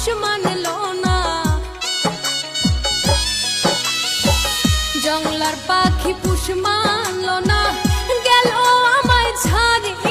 পুষ মানলো না জঙ্গলার পাখি পুষ মানল না গেল আমায় ছাড়িয়া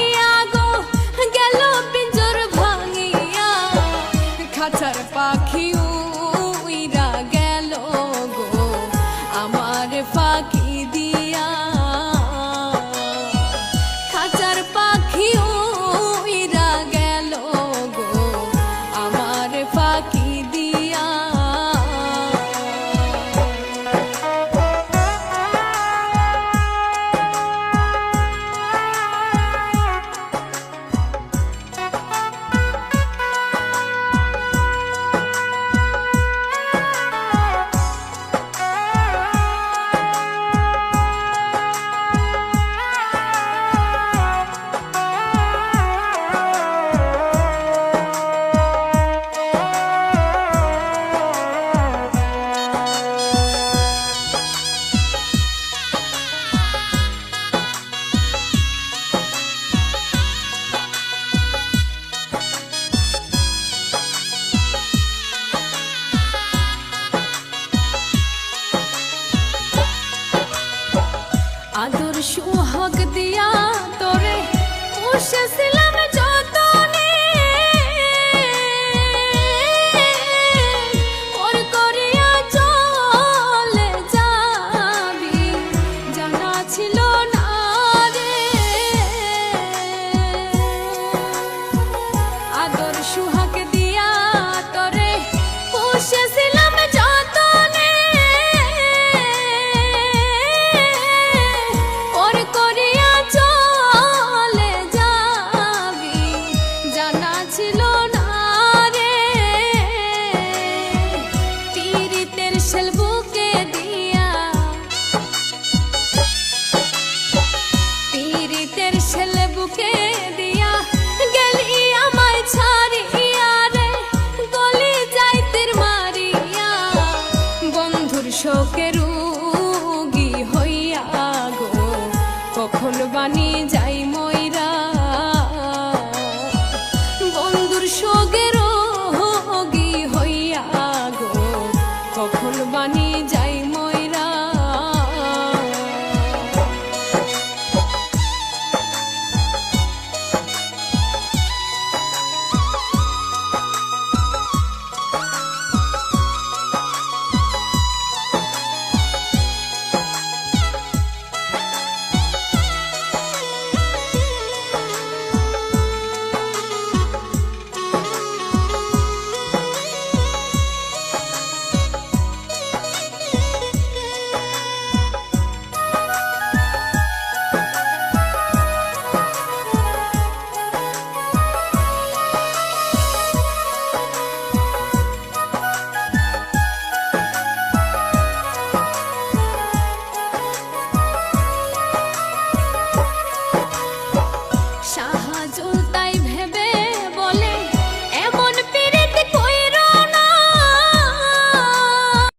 भोगती শোগে